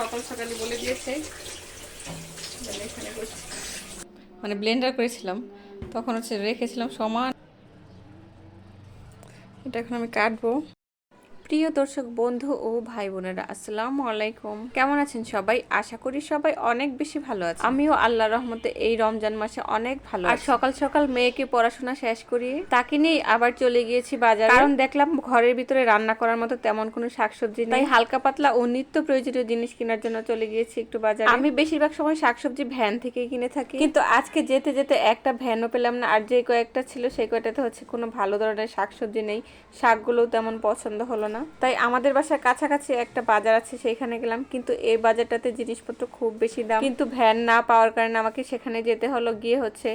সকাল সকালে বলে দিয়েছে। মানে ব্লেন্ডার করেছিলাম। তখন হচ্ছে রেখেছিলাম সমান। এটা এখন আমি কাটবো। প্রিয় দর্শক বন্ধু ও ভাই বোনেরা আসসালামু আলাইকুম। কেমন আছেন সবাই? আশা করি সবাই অনেক বেশি ভালো আছে আমিও আল্লাহ রহমতে এই রমজান মাসে অনেক ভালো আর সকাল সকাল মেয়েকে পড়াশোনা শেষ করিয়ে তাকে নিয়ে আবার চলে গিয়েছি বাজারে। কারণ দেখলাম ঘরের ভিতরে রান্না করার মতো তেমন কোনো শাকসবজি নেই। তাই হালকা পাতলা ও নিত্য প্রয়োজনীয় জিনিস কেনার জন্য চলে গিয়েছি একটু বাজারে। আমি বেশিরভাগ সময় শাকসবজি ভ্যান থেকেই কিনে থাকি। কিন্তু আজকে যেতে যেতে একটা ভ্যানও পেলাম না আর যে কয়েকটা ছিল সেই কয়েকটাতে হচ্ছে কোনো ভালো ধরনের শাকসবজি নেই। শাকগুলোও তেমন পছন্দ হলো না। তাই আমাদের বাসার কাছাকাছি একটা বাজার আছে সেখানে গেলাম। কিন্তু এই বাজারটাতে জিনিসপত্র খুব বেশি দাম। কিন্তু ভ্যান না পাওয়ার কারণে আমাকে সেখানে যেতে হলো। গিয়ে হচ্ছে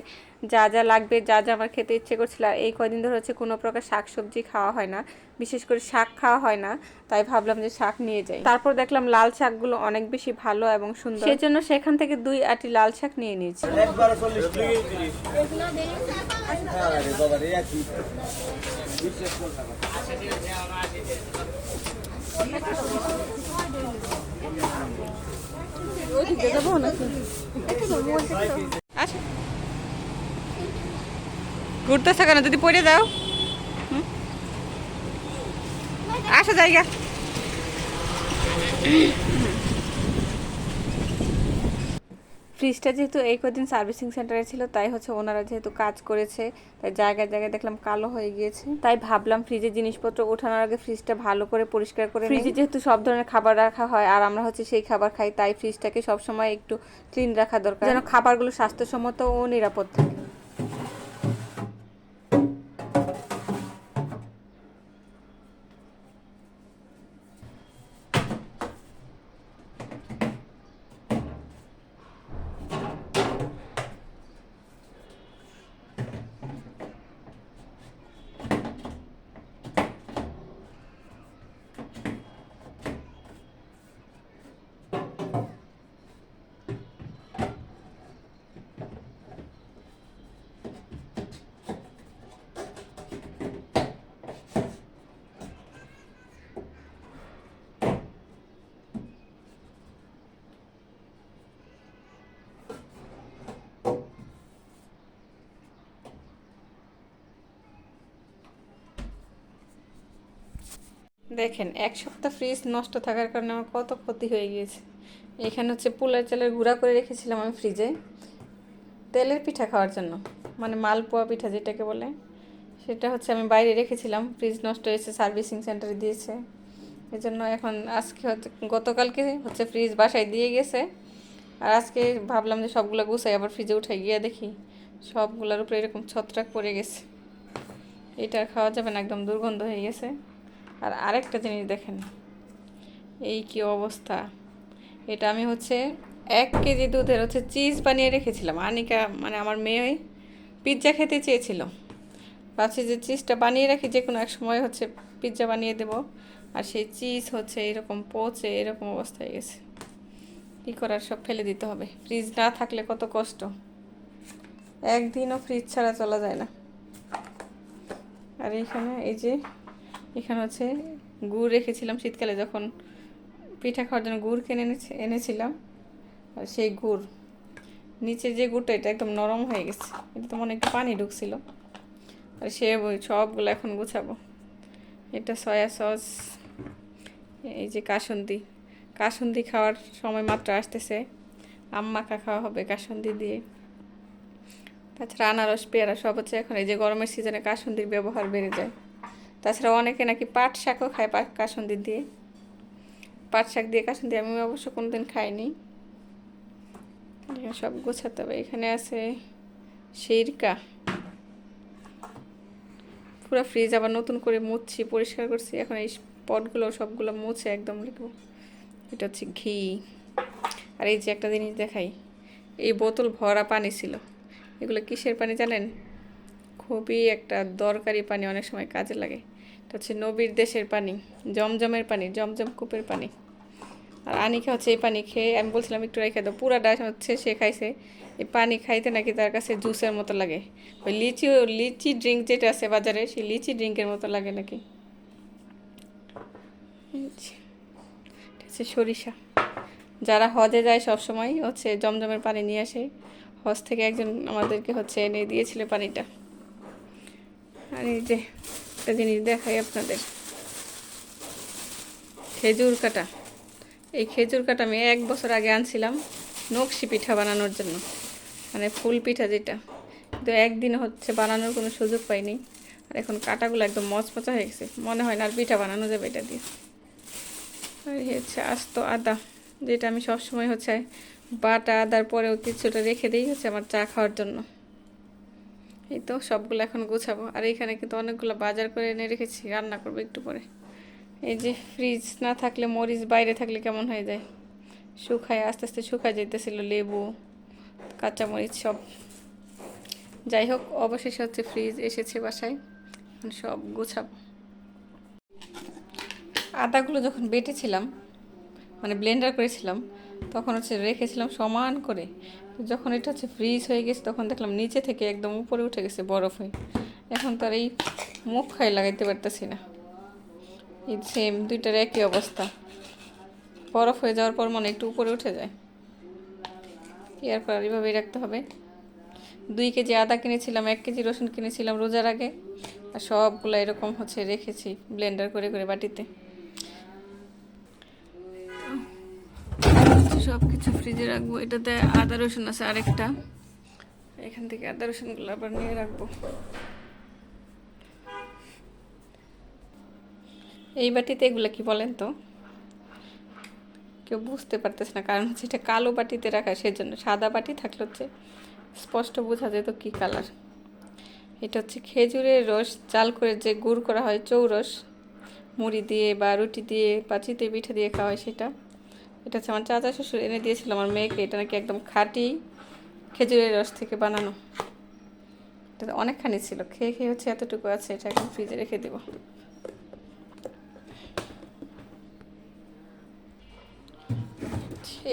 যা যা লাগবে যা যা আমার খেতে ইচ্ছে করছিল। আর এই কদিন ধরে হচ্ছে কোনো প্রকার শাক সবজি খাওয়া হয় না। বিশেষ করে শাক খাওয়া হয় না। তাই ভাবলাম যে শাক নিয়ে যাই। তারপর দেখলাম লাল শাকগুলো অনেক বেশি ভালো এবং সুন্দর। সেজন্য সেখান থেকে দুই আটি লাল শাক নিয়ে নিয়েছি। করতে হবে আচ্ছা। ঘুরতেছে কেন? যদি পড়ে যাও। আসো জায়গা। ফ্রিজটা যেহেতু এই কদিন সার্ভিসিং সেন্টারে ছিল তাই হচ্ছে ওনারা যেহেতু কাজ করেছে তাই জায়গায় জায়গায় দেখলাম কালো হয়ে গিয়েছে। তাই ভাবলাম ফ্রিজে জিনিসপত্র ওঠানোর আগে ফ্রিজটা ভালো করে পরিষ্কার করে ফ্রিজে যেহেতু সব ধরনের খাবার রাখা হয় আর আমরা হচ্ছে সেই খাবার খাই তাই ফ্রিজটাকে সবসময় একটু ক্লিন রাখা দরকার। যেন খাবারগুলো স্বাস্থ্যসম্মত ও নিরাপদ থাকে। দেখেন, এক সপ্তাহ ফ্রিজ নষ্ট থাকার কারণে আমার কত ক্ষতি হয়ে গিয়েছে। এখানে হচ্ছে পোলার চালের গুঁড়া করে রেখেছিলাম আমি ফ্রিজে তেলের পিঠা খাওয়ার জন্য মানে মালপোয়া পিঠা যেটাকে বলে। সেটা হচ্ছে আমি বাইরে রেখেছিলাম ফ্রিজ নষ্ট হয়েছে সার্ভিসিং সেন্টারে দিয়েছে। এই জন্য এখন আজকে হচ্ছে, গতকালকে হচ্ছে ফ্রিজ বাসায় দিয়ে গেছে। আর আজকে ভাবলাম যে সবগুলো গুছাই, আবার ফ্রিজে উঠে গিয়ে দেখি, সবগুলোর উপরে এরকম ছত্রাক পড়ে গেছে। এটা খাওয়া যাবে না, একদম দুর্গন্ধ হয়ে গেছে। আর আরেকটা জিনিস দেখেন। এই কি অবস্থা? এটা আমি হচ্ছে এক কেজি দুধের হচ্ছে চিজ বানিয়ে রেখেছিলাম। আনিকা মানে আমার মেয়ে পিৎজা খেতে চেয়েছিল। ভাবছি যে চিজটা বানিয়ে রাখি, যে কোনো এক সময় হচ্ছে পিৎজা বানিয়ে দেব। আর সেই চিজ হচ্ছে এরকম পচে, এরকম অবস্থা হয়ে গেছে। কী করার, সব ফেলে দিতে হবে। ফ্রিজ না থাকলে কত কষ্ট। একদিনও ফ্রিজ ছাড়া চলা যায় না। আর এইখানে এই যে এখানে হচ্ছে গুড় রেখেছিলাম শীতকালে, যখন পিঠা খাওয়ার জন্য গুড় কিনে এনেছি, এনেছিলাম। আর সেই গুড় নিচে যে গুড়টা, এটা একদম নরম হয়ে গেছে। এটা তো মনে একটু পানি ঢুকছিল। আর সে সবগুলো এখন গুছাবো। এটা সয়া সস, এই যে কাসন্দি। কাসন্দি খাওয়ার সময় মাত্র আসতেছে। আম্মাকা খাওয়া হবে কাসন্দি দিয়ে। তাছাড়া আনারস, পেয়ারা সব হচ্ছে এখন এই যে গরমের সিজনে কাসন্দির ব্যবহার বেড়ে যায়। তাছাড়া অনেকে নাকি পাট শাকও খায় পাট কাসন্দি দিয়ে। পাট শাক দিয়ে কাসন্দি আমি অবশ্য কোনোদিন খাইনি। সব গোছাতে হবে। এখানে আছে সিরকা। পুরো ফ্রিজ আবার নতুন করে মুছছি, পরিষ্কার করছি। এখন এই পটগুলো সবগুলো মুছে একদম লিখব। এটা হচ্ছে ঘি। আর এই যে একটা জিনিস দেখাই, এই বোতল ভরা পানি ছিল। এগুলো কিসের পানি জানেন? খুবই একটা দরকারি পানি অনেক সময় কাজে লাগে। হচ্ছে নবীর দেশের পানি, জমজমের পানি, জমজম কূপের পানি। আর আনিকা হচ্ছে এই পানি খেয়ে, আমি বলছিলাম একটু রেখে দাও পুরাটা হচ্ছে সে খাইছে। এই পানি খাইতে নাকি তার কাছে জুসের মতো লাগে। ওই লিচি লিচি ড্রিঙ্ক যেটা আছে বাজারে, সেই লিচি ড্রিঙ্কের মতো লাগে নাকি। সরিষা। যারা হজে যায় সব সময় হচ্ছে জমজমের পানি নিয়ে আসে। হজ থেকে একজন আমাদেরকে হচ্ছে এনে দিয়েছিল পানিটা। আর এই যে একটা জিনিস দেখাই আপনাদের। খেজুর কাটা। এই খেজুর কাটা আমি এক বছর আগে আনছিলাম নকশি পিঠা বানানোর জন্য। মানে ফুল পিঠা যেটা। কিন্তু একদিন হচ্ছে বানানোর কোনো সুযোগ পাইনি। আর এখন কাটাগুলো একদম মচমচা হয়ে গেছে। মনে হয় না আর পিঠা বানানো যাবে এটা দিয়ে। আর হচ্ছে আস্ত আদা, যেটা আমি সবসময় হচ্ছে বাটা আদার পরেও কিছুটা রেখে দিই হচ্ছে আমার চা খাওয়ার জন্য। এই তো সবগুলো এখন গোছাবো। আর এখানে কিন্তু অনেকগুলো বাজার করে এনে রেখেছি, রান্না করব একটু পরে। এই যে ফ্রিজ না থাকলে মরিচ বাইরে থাকলে কেমন হয়ে যায়? শুকায়, আস্তে আস্তে শুকায় যেতেছিল লেবু, কাঁচামরিচ সব। যাই হোক, অবশেষে হচ্ছে ফ্রিজ এসেছে বাসায়। সব গোছাবো। আদাগুলো যখন বেটেছিলাম মানে ব্লেন্ডার করেছিলাম, তখন হচ্ছে রেখেছিলাম সমান করে। যখন এটা হচ্ছে ফ্রিজ হয়ে গেছে, তখন দেখলাম নিচে থেকে একদম উপরে উঠে গেছে, বরফ হয়ে। এখন তো আর এই মুখ খাই লাগাইতে পারতেছি না। এই সেম দুইটার একই অবস্থা। বরফ হয়ে যাওয়ার পর মনে একটু উপরে উঠে যায়। এরপর এইভাবেই রাখতে হবে। দুই কেজি আদা কিনেছিলাম, এক কেজি রসুন কিনেছিলাম রোজার আগে। আর সবগুলো এরকম হচ্ছে রেখেছি ব্লেন্ডার করে করে বাটিতে। সব কিছু ফ্রিজে রাখব। এটাতে আদা রসুন আছে আরেকটা। এখান থেকে আদা রসুনগুলো আবার নিয়ে রাখব। এই বাটিতে এগুলো কি বলেন তো? কেউ বুঝতে পারতেছে না, কারণ হচ্ছে এটা কালো বাটিতে রাখা, সেজন্য সাদা বাটি থাকলে হচ্ছে স্পষ্ট বোঝা যেত কী কালার। এটা হচ্ছে খেজুরের রস চাল করে যে গুড় করা হয়, চৌরস, মুড়ি দিয়ে বা রুটি দিয়ে বা চিতই পিঠে দিয়ে খাওয়া হয় সেটা। এটা হচ্ছে আমার চাচা শ্বশুর, এনে দিয়েছিল আমার মেয়েকে। এটা নাকি একদম খাঁটি খেজুরের রস থেকে বানানো। এটা অনেকখানি ছিল। খেয়ে খেয়ে হচ্ছে এতটুকু আছে, এটা এখন ফ্রিজে রেখে দেবো।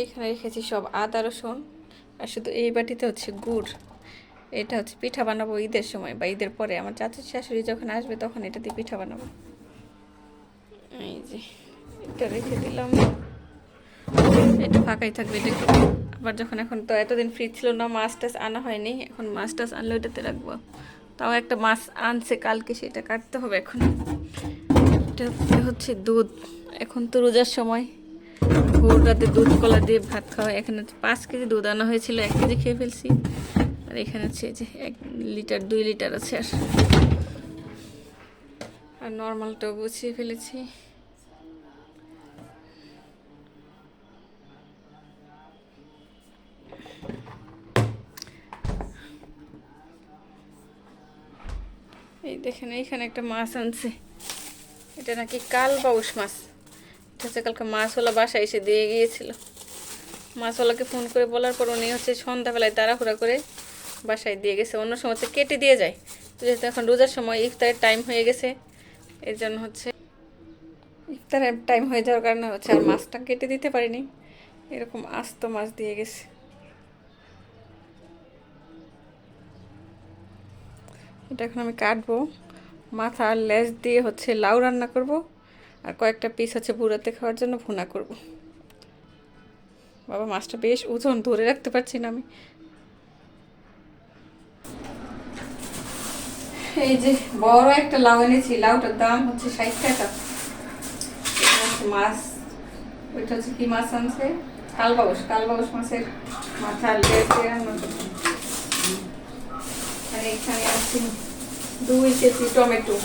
এইখানে রেখেছি সব আদা, রসুন, আর শুধু এই বাটিতে হচ্ছে গুড়। এটা হচ্ছে পিঠা বানাবো ঈদের সময় বা ঈদের পরে। আমার চাচু শাশুড়ি যখন আসবে তখন এটা দিয়ে পিঠা বানাবো। এই যে, এটা রেখে দিলাম। এটা ফাঁকাই থাকবে এটা আবার যখন এখন তো এতদিন ফ্রিজ ছিল না, মাছ টাছ আনা হয়নি, এখন মাছ টাছ আনলে ওইটাতে রাখব। তাও একটা মাছ আনছে কালকে, সেটা কাটতে হবে এখন। এটা হচ্ছে দুধ। এখন তো রোজার সময়। ভোর রাতে দুধ, কলা দিয়ে ভাত খাওয়া। এখানে পাঁচ কেজি দুধ আনা হয়েছিল, এক কেজি খেয়ে ফেলছি। আর এখানে হচ্ছে যে এক লিটার, দুই লিটার আছে আর। আর নর্মালটাও গুছিয়ে ফেলেছি। এই দেখেন, এইখানে একটা মাছ আনছে। এটা নাকি কাল বাউস মাছ। এটা হচ্ছে কালকে মাছওয়ালা বাসায় এসে দিয়ে গিয়েছিল। মাছওয়ালাকে ফোন করে বলার পর উনি হচ্ছে সন্ধ্যাবেলায় তাড়াহুড়া করে বাসায় দিয়ে গেছে। অন্য সময় হচ্ছে কেটে দিয়ে যায়। তো যেহেতু এখন রোজার সময় ইফতারের টাইম হয়ে গেছে, এর জন্য হচ্ছে ইফতারের টাইম হয়ে যাওয়ার কারণে হচ্ছে আর মাছটা কেটে দিতে পারিনি। এরকম আস্ত মাছ দিয়ে গেছে। এটা এখন আমি কাটবো। মাথা আর লেজ দিয়ে হচ্ছে লাউ রান্না করব। আর কয়েকটা পিস হচ্ছে বুড়াতে খাওয়ার জন্য ভুনা করব। বাবা, মাছটা বেশ ওজন, ধরে রাখতে পারছি না আমি। এই যে বড় একটা লাউ এনেছি, লাউটার দাম হচ্ছে ষাট টাকা। মাছ, ওইটা হচ্ছে কি মাছ আনছে? কালবাউস কালবাউস মাছের মাথা লেজ দিয়ে রান্না করব এখানে আছে দুই কেজি টমেটো।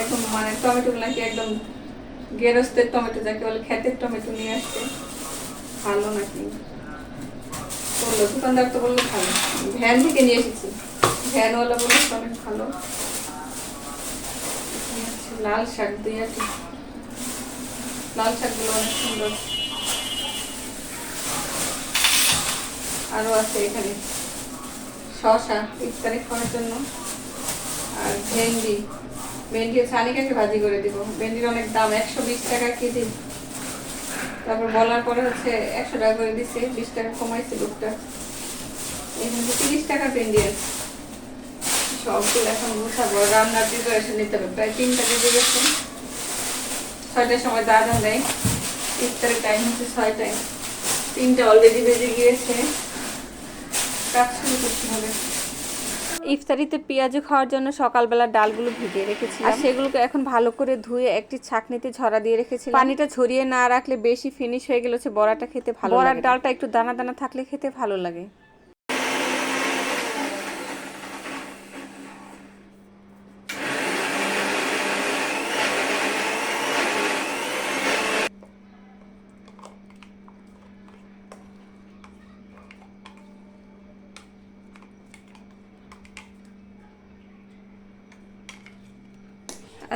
একদম মানে টমেটো নাকি একদম গেরস্তের টমেটো, যাকে বলে ক্ষেতের টমেটো নিয়ে আসছে। ভালো নাকি? বলল, দোকানদার তো বলল ভালো। ভ্যান থেকে নিয়ে এসেছি। ভ্যানওয়ালা বলল, অনেক ভালো। লাল শাক, দুই আছে লাল শাকগুলো অনেক সুন্দর। আরও আছে এখানে। শশা ইফতারে খাওয়ার জন্য। আর ভেন্ডি। ভেন্ডি হচ্ছে আনিকাকে ভাজি করে দিব। ভেন্ডির অনেক দাম, একশো বিশ টাকা কেজি। তারপর বলার পরে হচ্ছে একশো টাকা করে দিচ্ছে। বিশ টাকা কমাইছে লোকটা। এখানে তিরিশ টাকা ভেন্ডি আছে সবগুলো এখন গুছাবো রান্নার প্রিপারেশন নিতে হবে। প্রায় তিনটা বেজে গেছে। ছয়টার সময় দাদা দেয় ইফতারের টাইম হচ্ছে ছয়টায়। তিনটা অলরেডি বেজে গিয়েছে। কাজ শুরু করতে হবে ইফতারিতে পেঁয়াজু খাওয়ার জন্য সকালবেলা ডালগুলো ভিজিয়ে রেখেছি আর সেগুলোকে এখন ভালো করে ধুয়ে একটি ছাকনিতে ঝরা দিয়ে রেখেছি পানিটা ঝরিয়ে না রাখলে বেশি ফিনিশ হয়ে গেলে হচ্ছে বড়াটা খেতে ভালো বড়ার ডালটা একটু দানা দানা থাকলে খেতে ভালো লাগে।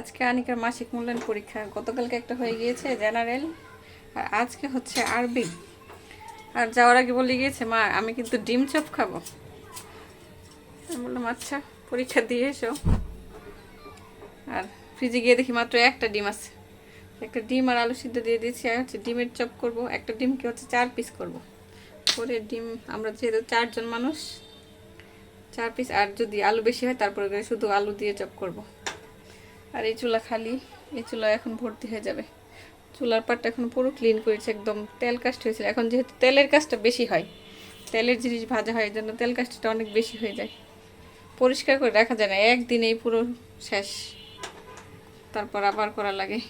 আজকে আনিকার মাসিক মূল্যায়ন পরীক্ষা গতকালকে একটা হয়ে গিয়েছে, জেনারেল। আর আজকে হচ্ছে আরবি। আর যাওয়ার আগে বলে গিয়েছে, মা, আমি কিন্তু ডিম চপ খাব। বললাম আচ্ছা পরীক্ষা দিয়ে এসো। আর ফ্রিজে গিয়ে দেখি মাত্র একটা ডিম আছে। একটা ডিম আর আলু সিদ্ধ দিয়ে দিয়েছি, আর হচ্ছে ডিমের চপ করব। একটা ডিমকে হচ্ছে চার পিস করব। করে ডিম, আমরা যেহেতু চারজন মানুষ, চার পিস আর যদি আলু বেশি হয়, তারপরে শুধু আলু দিয়ে চপ করব। আর এই চুলা খালি, এই চুলা এখন ভর্তি হয়ে যাবে। চুলার পাটটা এখন পুরো ক্লিন করেছে, একদম তেল কাস্ট হয়েছিল এখন যেহেতু তেলের কাজটা বেশি হয়, তেলের জিনিস ভাজা হয় এই জন্য তেল কাস্টটা অনেক বেশি হয়ে যায়। পরিষ্কার করে রাখা যায় না, একদিনেই পুরো শেষ। তারপর আবার করা লাগে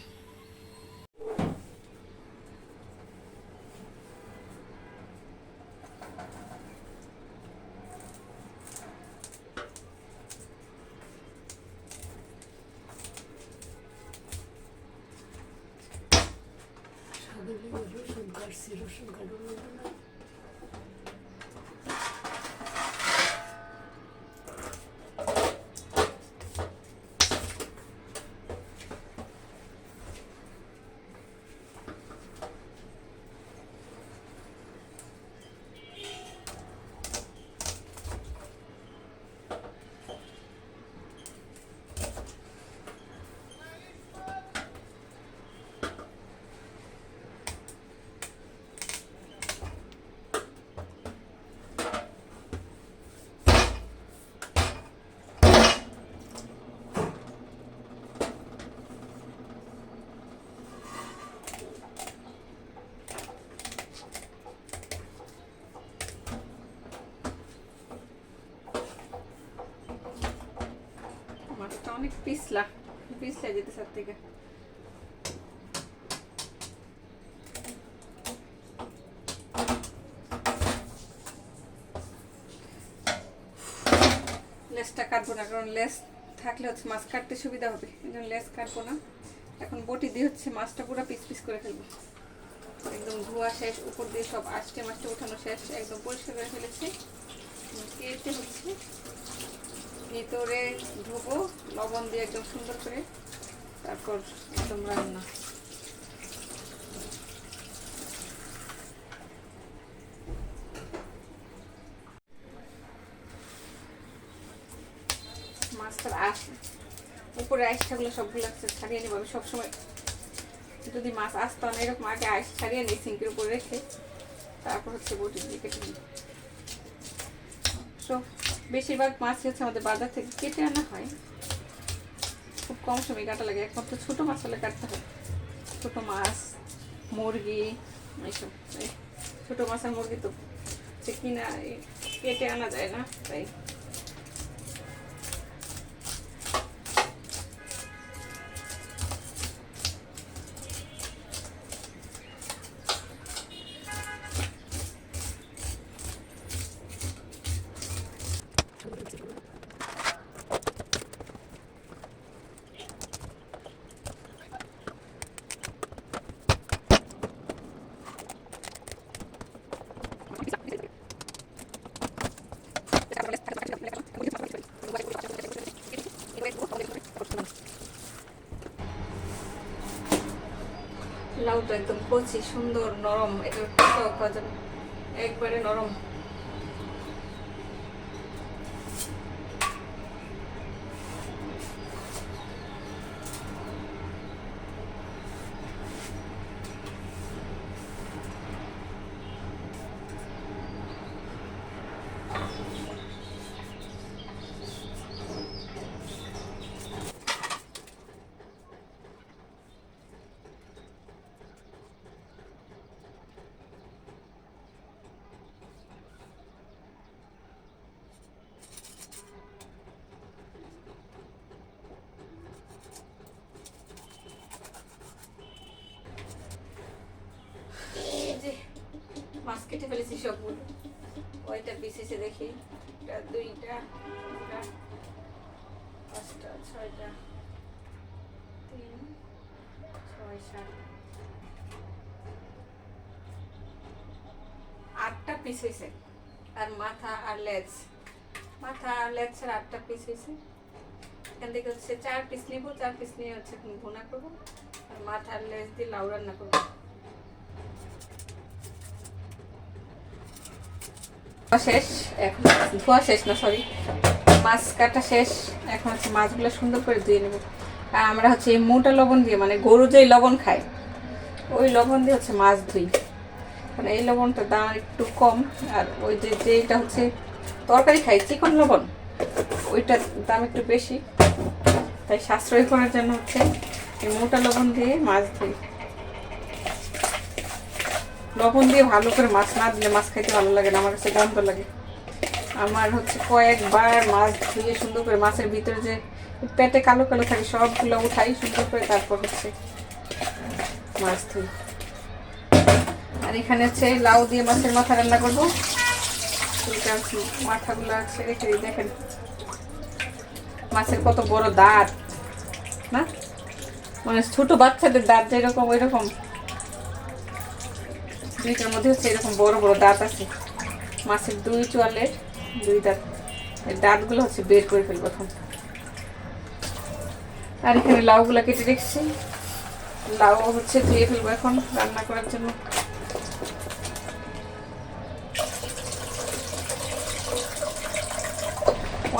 রসুন কাটছি রসুন কাটুন মাছটা অনেক পিছলা পিছলা যেতে সার থেকে। লেসটা কাটবো না, কারণ লেস থাকলে হচ্ছে মাছ কাটতে সুবিধা হবে, এই জন্য লেস কাটবো না। এখন বটি দিয়ে হচ্ছে মাছটা পুরো পিস পিস করে ফেলব। একদম ধোয়া শেষ, উপর দিয়ে সব আষ্টে মাছটা উঠানো শেষ, একদম পরিষ্কার করে ফেলেছি। কেটে হচ্ছে ভিতরে ধুবো, লবণ দিয়ে একদম সুন্দর করে তারপর একদম রান্না। মাছটার আশ উপরে আইসটাগুলো সবগুলো আছে ছাড়িয়ে নেব। আমি সবসময় যদি মাছ আসতো না, এরকম আগে আইস ছাড়িয়ে নিই সিঙ্কের উপরে রেখে, তারপর হচ্ছে বটির দিকে সব বেশিরভাগ মাছ হচ্ছে আমাদের বাজার থেকে কেটে আনা হয়। খুব কম সময় কাটা লাগে, একমাত্র ছোটো মাছ হলে কাটতে হয়। ছোটো মাছ, মুরগি, এইসব এই ছোটো মাছ আর মুরগি তো সে কিনা কেটে আনা যায় না, তাই। একদম কচি সুন্দর নরম। এটা একবারে নরম। কেটে ফেলেছি সবগুলো। পিস এসে দেখি। দুইটা পাঁচটা, ছয়টা, তিন, ছয়, সাত। আটটা পিস হয়েছে আর মাথা আর লেজ মাথা আর লেজ ছাড়া আটটা পিস হয়েছে এখান থেকে হচ্ছে চার পিস নিবো, চার পিস নিয়ে হচ্ছে ভুনা করব। আর মাথা আর লেজ দিয়ে লাউ রান্না করব। শেষ, এখন ধোয়া শেষ না সরি মাছ কাটা শেষ, এখন হচ্ছে মাছগুলো সুন্দর করে ধুয়ে নেব। আর আমরা হচ্ছে এই মোটা লবণ দিয়ে মানে গরু যেই লবণ খায় ওই লবণ দিয়ে হচ্ছে মাছ ধুই। মানে এই লবণটার দাম একটু কম, আর ওই যে যেটা হচ্ছে তরকারি খাই, চিকন লবণ, ওইটার দাম একটু বেশি। তাই সাশ্রয় করার জন্য হচ্ছে এই মোটা লবণ দিয়ে মাছ ধুই। লবণ দিয়ে ভালো করে মাছ না দিলে মাছ খাইতে ভালো লাগে না, আমার কাছে গন্ধ লাগে। আমার হচ্ছে কয়েকবার মাছ ধুয়ে সুন্দর করে মাছের ভিতরে যে পেটে কালো কালো থাকে সবগুলো উঠাই সুন্দর করে তারপর হচ্ছে মাছ ধুই। আর এখানে হচ্ছে লাউ দিয়ে মাছের মাথা রান্না করব। মাথাগুলো আছে, রেখে দেখেন। মাছের কত বড় দাঁত, না? মানে ছোট বাচ্চাদের দাঁত যেরকম, ওইরকম। রকম দুইটার মধ্যে হচ্ছে এরকম বড় বড় দাঁত আছে। মাছের দুই চোয়ালের দুই দাঁত। দাঁতগুলো হচ্ছে বের করে ফেলব এখন। আর এখানে লাউগুলো কেটে রেখেছি। লাউ হচ্ছে ধুয়ে ফেলব এখন রান্না করার জন্য।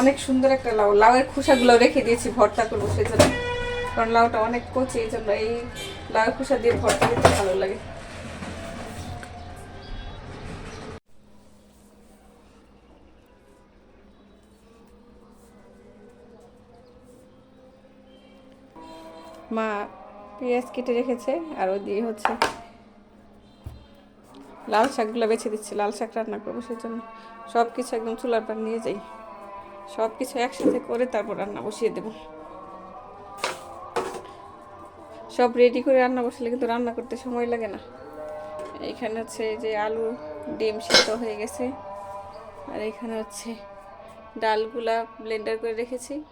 অনেক সুন্দর একটা লাউ। লাউয়ের খোসাগুলো রেখে দিয়েছি ভর্তা করব সেজন্য। কারণ লাউটা অনেক কচি এই জন্য এই লাউয়ের খোসা দিয়ে ভর্তা করতে ভালো লাগে। মা পেঁয়াজ কেটে রেখেছে আর ও দিয়ে হচ্ছে লাল শাকগুলো বেছে দিচ্ছি। লাল শাক রান্না করব সেই জন্য সব কিছু একদম চুলার পার নিয়ে যাই। সব কিছু একসাথে করে তারপর রান্না বসিয়ে দেব। সব রেডি করে রান্না বসালে কিন্তু রান্না করতে সময় লাগে না। এইখানে হচ্ছে যে আলু, ডিম সিদ্ধ হয়ে গেছে। আর এখানে হচ্ছে ডালগুলা ব্লেন্ডার করে রেখেছি। এখন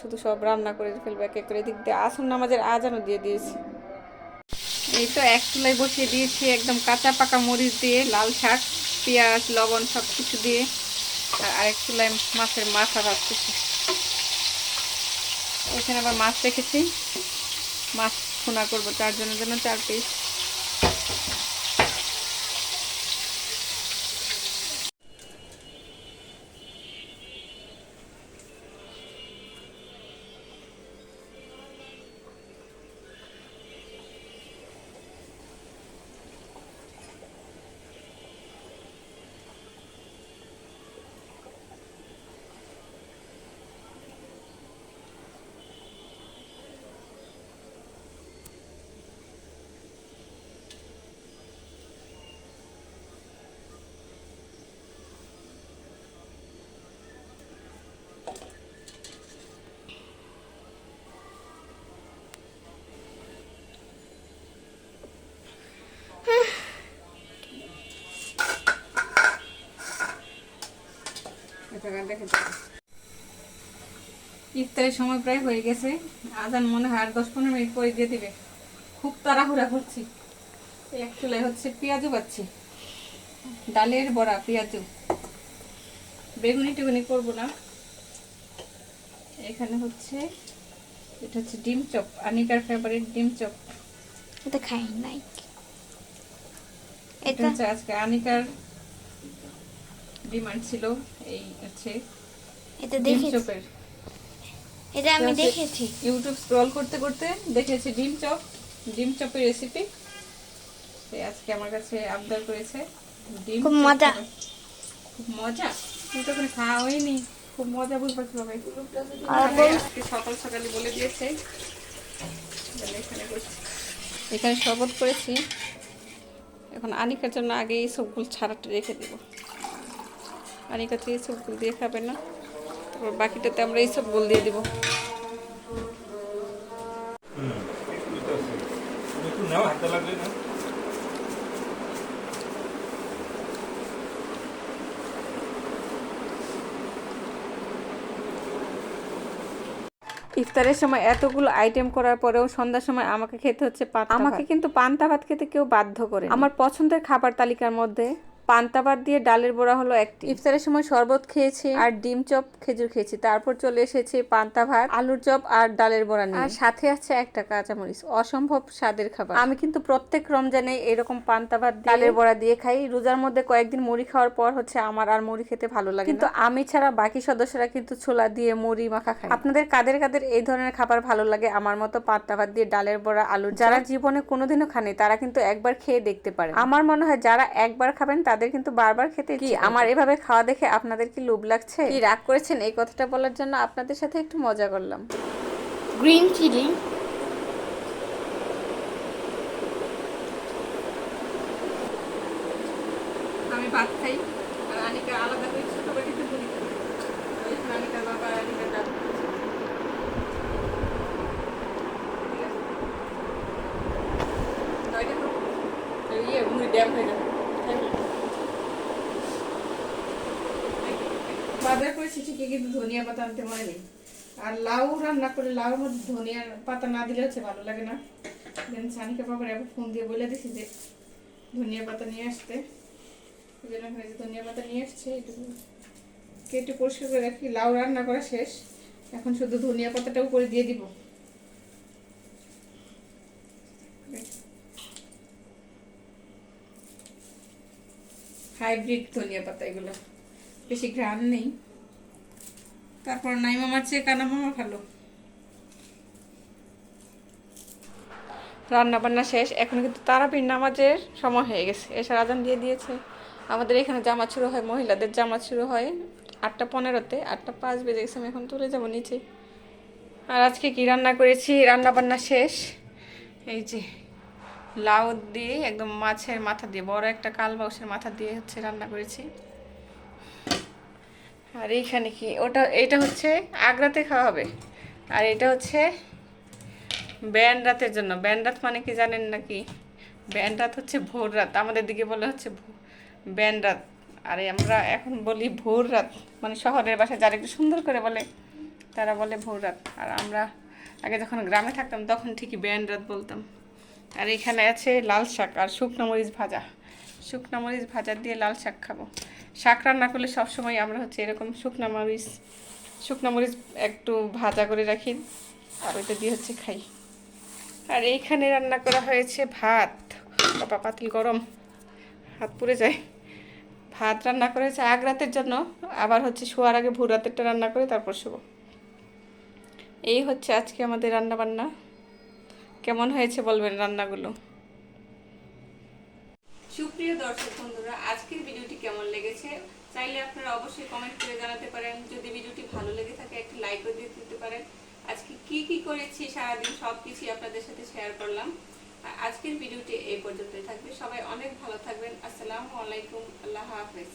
শুধু সব রান্না করে ফেলব, এক এক করে এদিক দিয়ে। আসন, নামাজের আজানও দিয়ে দিয়েছি। এই তো এক চুলায় বসিয়ে দিয়েছি একদম কাঁচা পাকা মরিচ দিয়ে, লাল শাক, পেঁয়াজ, লবণ সব কিছু দিয়ে, আর আরেক চুলায় মাছের মাথা ভাজতেছি। এখানে আবার মাছ রেখেছি। মাছ খুনা করব চারজনের জন্য চার পিস ইফতারের সময় প্রায় হয়ে গেছে। আজান মনে হয় আর দশ পনেরো মিনিট পরে দিয়ে দিবে। খুব তাড়াহুড়া করছি। এক চুলায় হচ্ছে পেঁয়াজও পাচ্ছি ডালের বড়া পেঁয়াজু বেগুনি টেগুনি করব না। এখানে হচ্ছে এটা হচ্ছে ডিম চপ। আনিকার ফেভারিট ডিম চপ। এটা খাই নাই। এটা এটা হচ্ছে আজকে আনিকার ডিমান্ড ছিল এই হচ্ছে এটা চপের। এটা আমি দেখেছি। ইউটিউব স্ক্রল করতে করতে দেখেছি ডিম চপ ডিম চপের রেসিপি আজকে আমার কাছে আবদার করেছে ডিম খুব মজা। খুব। মজা। ওখানে খাওয়া হয়নি। খুব মজা বুঝতে আজকে সকাল সকালে বলে দিয়েছে। এখানে এখানে শরবত করেছি। এখন আনিকার জন্য আগে এই সবগুলো ছাড়াটা রেখে দেবো। আর এই এইসব ইসবগুল দিয়ে খাবে না। তারপর বাকিটাতে আমরা ইসবগুল দিয়ে দেবো। ইফতারের সময় এতগুলো আইটেম করার পরেও সন্ধ্যার সময় আমাকে খেতে হচ্ছে আমাকে কিন্তু পান্তা ভাত খেতে কেউ বাধ্য করে আমার পছন্দের খাবার তালিকার মধ্যে পান্তা ভাত দিয়ে ডালের বড়া হলো একটি। ইফতারের সময় শরবত খেয়েছি আর ডিম চপ খেজুর খেয়েছি। তারপর চলে এসেছি পান্তা ভাত আলুর চপ আর ডালের বড়া নিয়ে। আর সাথে আছে একটা কাঁচামরিচ অসম্ভব স্বাদের খাবার। আমি কিন্তু প্রত্যেক রমজানে এরকম পান্তা ভাত ডালের বড়া দিয়ে খাই। রোজার মধ্যে কয়েকদিন মুড়ি খাওয়ার পর হচ্ছে আমার আর মুড়ি খেতে ভালো লাগে কিন্তু আমি ছাড়া বাকি সদস্যরা কিন্তু ছোলা দিয়ে মুড়ি মাখা খায় আপনাদের কাদের কাদের এই ধরনের খাবার ভালো লাগে? আমার মতো পান্তা ভাত দিয়ে ডালের বড়া আলু যারা জীবনে কোনোদিনও খানে তারা কিন্তু একবার খেয়ে দেখতে পারে আমার মনে হয় যারা একবার খাবেন তাদের কিন্তু বারবার খেতে কি আমার এভাবে খাওয়া দেখে আপনাদের কি লোভ লাগছে? কি রাগ করেছেন এই কথাটা বলার জন্য আপনাদের সাথে একটু মজা করলাম। গ্রিন চিলি আমি ভাত খাই আর আনিকা আলাদা করে ছোট করে খেতে ভুলি আনিকার বাবা আর আনিকার দাদু ইয়ে মুড়ি ড্যাম হয়ে যাবে বাজার করেছি ঠিকই কিন্তু ধনিয়া পাতা আনতে মনে নেই। আর লাউ রান্না করে, লাউর মধ্যে ধনিয়ার পাতা না দিলে হচ্ছে ভালো লাগে না। দেন সানিকা বাবার একবার ফোন দিয়ে বলে দিছি যে, ধনিয়া পাতা নিয়ে আসতে। ওই হয়েছে ধনিয়া পাতা নিয়ে আসছে, এটুকু কেটে পরিষ্কার করে রাখি। লাউ রান্না করা শেষ। এখন শুধু ধনিয়া পাতাটা উপরে দিয়ে দিব। হাইব্রিড ধনিয়া পাতা এগুলো। বেশি ঘ্রাণ নেই। তারপর নাই মামার চেয়ে কানা মামা ভালো। রান্না বান্না শেষ। এখন কিন্তু তারাপীর নামাজের সময় হয়ে গেছে। এসে আজান দিয়ে দিয়েছে। আমাদের এখানে জামা শুরু হয়, মহিলাদের জামা শুরু হয় আটটা পনেরোতে। আটটা পাঁচ বেজে গেছে, আমি এখন তুলে যাব নিচে। আর আজকে কি রান্না করেছি? রান্না বান্না শেষ। এই যে লাউ দিয়ে একদম মাছের মাথা দিয়ে, বড় একটা কালবাউসের মাথা দিয়ে হচ্ছে রান্না করেছি। আর এইখানে কি? ওটা, এটা হচ্ছে আগ্রাতে খাওয়া হবে। আর এটা হচ্ছে ব্যান্ড রাতের জন্য। ব্যান্ড রাত মানে কি জানেন নাকি? ব্যান্ড রাত হচ্ছে ভোর রাত। আমাদের দিকে বলে হচ্ছে ব্যান্ড রাত। আর আমরা এখন বলি ভোর রাত। মানে শহরের বাসায় যারা একটু সুন্দর করে বলে, তারা বলে ভোর রাত। আর আমরা আগে যখন গ্রামে থাকতাম, তখন ঠিকই ব্যান্ড রাত বলতাম। আর এখানে আছে লাল শাক আর শুকনো মরিচ ভাজা। শুকনো মরিচ ভাজা দিয়ে লাল শাক খাব। শাক রান্না করলে সবসময় আমরা হচ্ছে এরকম শুকনো মরিচ শুকনো মরিচ একটু ভাজা করে রাখি আর ওইটা দিয়ে হচ্ছে খাই। আর এইখানে রান্না করা হয়েছে ভাত। বাবা, পাতিল গরম। হাত পুড়ে যায়। ভাত রান্না করা হয়েছে আগ রাতের জন্য। আবার হচ্ছে শোয়ার আগে ভোর রাতেরটা রান্না করে তারপর শোবো। এই হচ্ছে আজকে আমাদের রান্না বান্না কেমন হয়েছে বলবেন রান্নাগুলো? সুপ্রিয় দর্শক বন্ধুরা, আজকের ভিডিওটি কেমন লেগেছে চাইলে আপনারা অবশ্যই কমেন্ট করে জানাতে পারেন। যদি ভিডিওটি ভালো লেগে থাকে, একটি লাইকও দিয়ে দিতে পারেন। আজকে কি কি করেছি সারাদিন সব কিছুই আপনাদের সাথে শেয়ার করলাম। আজকের ভিডিওটি এই পর্যন্তই থাকবে। সবাই অনেক ভালো থাকবেন। আসসালামু আলাইকুম। আল্লাহ হাফেজ।